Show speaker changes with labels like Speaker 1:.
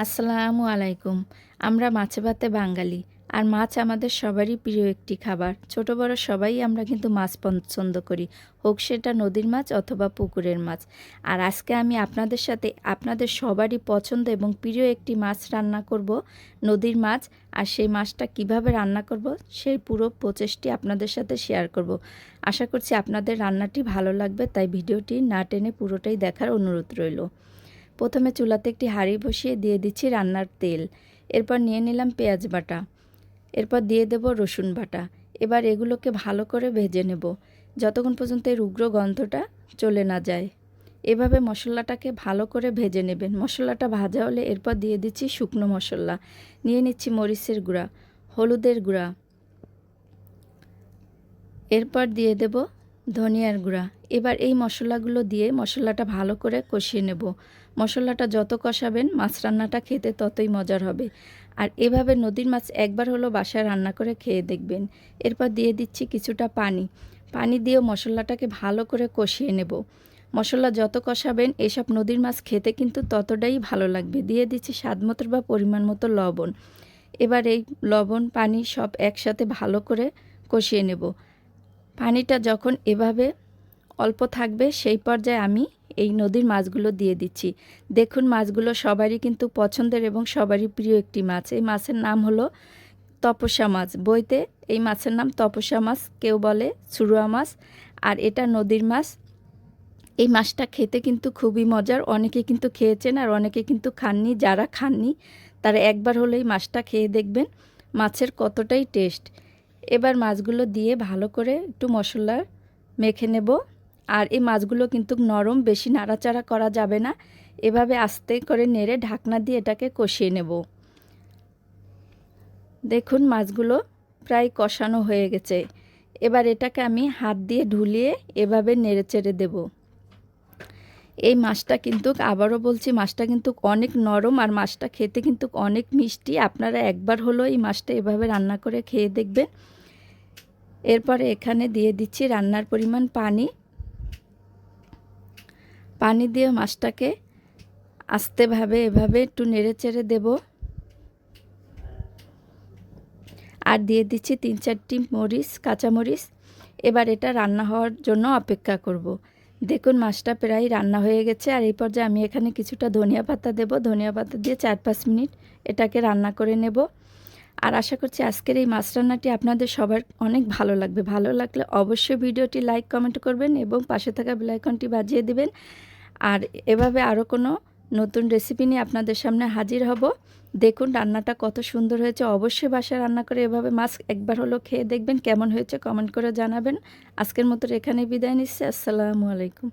Speaker 1: আসসালামু আলাইকুম। আমরা মাছে ভাতে বাঙালি, আর মাছ আমাদের সবারই প্রিয় একটি খাবার। ছোট বড় সবাই আমরা কিন্তু মাছ পছন্দ করি, হোক সেটা নদীর মাছ অথবা পুকুরের মাছ। আর আজকে আমি আপনাদের সাথে আপনাদের সবারই পছন্দ এবং প্রিয় একটি মাছ রান্না করব, নদীর মাছ। আর সেই মাছটা কীভাবে রান্না করব, সেই পুরো প্রচেষ্টি আপনাদের সাথে শেয়ার করব। আশা করছি আপনাদের রান্নাটি ভালো লাগবে, তাই ভিডিওটি না টেনে পুরোটাই দেখার অনুরোধ রইল। প্রথমে চুলাতে একটি হাঁড়ি বসিয়ে দিয়ে দিচ্ছি রান্নার তেল। এরপর নিয়ে নিলাম পেঁয়াজ বাটা। এরপর দিয়ে দেব রসুন বাটা। এবার এগুলোকে ভালো করে ভেজে নেব, যতক্ষণ পর্যন্ত এর উগ্র গন্ধটা চলে না যায়। এভাবে মশলাটাকে ভালো করে ভেজে নেবেন। মশলাটা ভাজা হলে এরপর দিয়ে দিচ্ছি শুকনো মশলা। নিয়ে নিচ্ছি মরিচের গুঁড়া, হলুদের গুঁড়া। এরপর দিয়ে দেব ধনিয়ার গুঁড়া। এবার এই মশলাগুলো দিয়ে মশলাটা ভালো করে কষিয়ে নেব। মশলাটা যত কষাবেন, মাছ রান্নাটা খেতে ততই মজার হবে। আর এভাবে নদীর মাছ একবার হলো বাসায় রান্না করে খেয়ে দেখবেন। এরপর দিয়ে দিচ্ছি কিছুটা পানি। পানি দিয়েও মশলাটাকে ভালো করে কষিয়ে নেব। মশলা যত কষাবেন, এসব নদীর মাছ খেতে কিন্তু ততটাই ভালো লাগবে। দিয়ে দিচ্ছি স্বাদ মতো বা পরিমাণ মতো লবণ। এবার এই লবণ, পানি সব একসাথে ভালো করে কষিয়ে নেব। পানিটা যখন এভাবে অল্প থাকবে, সেই পর্যায়ে আমি এই নদীর মাছগুলো দিয়ে দিচ্ছি। দেখুন, মাছগুলো সবারই কিন্তু পছন্দের এবং সবারই প্রিয় একটি মাছ। এই মাছের নাম হলো তপসা মাছ। বইতে এই মাছের নাম তপসা মাছ, কেউ বলে চুরুয়া মাছ। আর এটা নদীর মাছ। এই মাছটা খেতে কিন্তু খুবই মজার। অনেকে কিন্তু খেয়েছেন আর অনেকে কিন্তু খাননি। যারা খাননি, তারা একবার হলে এই মাছটা খেয়ে দেখবেন, মাছের কতটাই টেস্ট। এবার মাছগুলো দিয়ে ভালো করে একটু মশলা মেখে নেব। আর এই মাছগুলো কিন্তু নরম, বেশি নাড়াচাড়া করা যাবে না। এভাবে আস্তে করে নেড়ে ঢাকনা দিয়ে এটাকে কষিয়ে নেব। দেখুন, মাছগুলো প্রায় কষানো হয়ে গেছে। এবার এটাকে আমি হাত দিয়ে ঢুলিয়ে এভাবে নেড়ে চেড়ে দেব। এই মাছটা কিন্তু, আবারও বলছি, মাছটা কিন্তু অনেক নরম আর মাছটা খেতে কিন্তু অনেক মিষ্টি। আপনারা একবার হলো এই মাছটা এভাবে রান্না করে খেয়ে দেখবেন। এরপরে এখানে দিয়ে দিচ্ছি রান্নার পরিমাণ পানি। পানি দিয়ে মাছটাকে আস্তেভাবে এভাবে একটু নেড়ে চেড়ে দেব। আর দিয়ে দিচ্ছি তিন চারটি মরিচ কাঁচামরিচ এবার এটা রান্না হওয়ার জন্য অপেক্ষা করব। দেখুন মাছটা প্রায় রান্না হয়ে গেছে। আর এই পর্যায়ে আমি এখানে কিছুটা ধনিয়া পাতা দেব। ধনিয়া পাতা দিয়ে চার পাঁচ মিনিট এটাকে রান্না করে নেব। আর আশা করছি আজকের এই মাছ রান্নাটি আপনাদের সবার অনেক ভালো লাগবে। ভালো লাগলে অবশ্যই ভিডিওটি লাইক কমেন্ট করবেন এবং পাশে থাকা বেলাইকনটি বাজিয়ে দিবেন। আর এভাবে আরও কোনো নতুন রেসিপি নিয়ে আপনাদের সামনে হাজির হব। দেখুন রান্নাটা কত সুন্দর হয়েছে। অবশ্যই বাসায় রান্না করে এভাবে মাছ একবার হলো খেয়ে দেখবেন কেমন হয়েছে কমেন্ট করে জানাবেন। আজকের মতো এখানে বিদায় নিচ্ছে। আসসালামু আলাইকুম।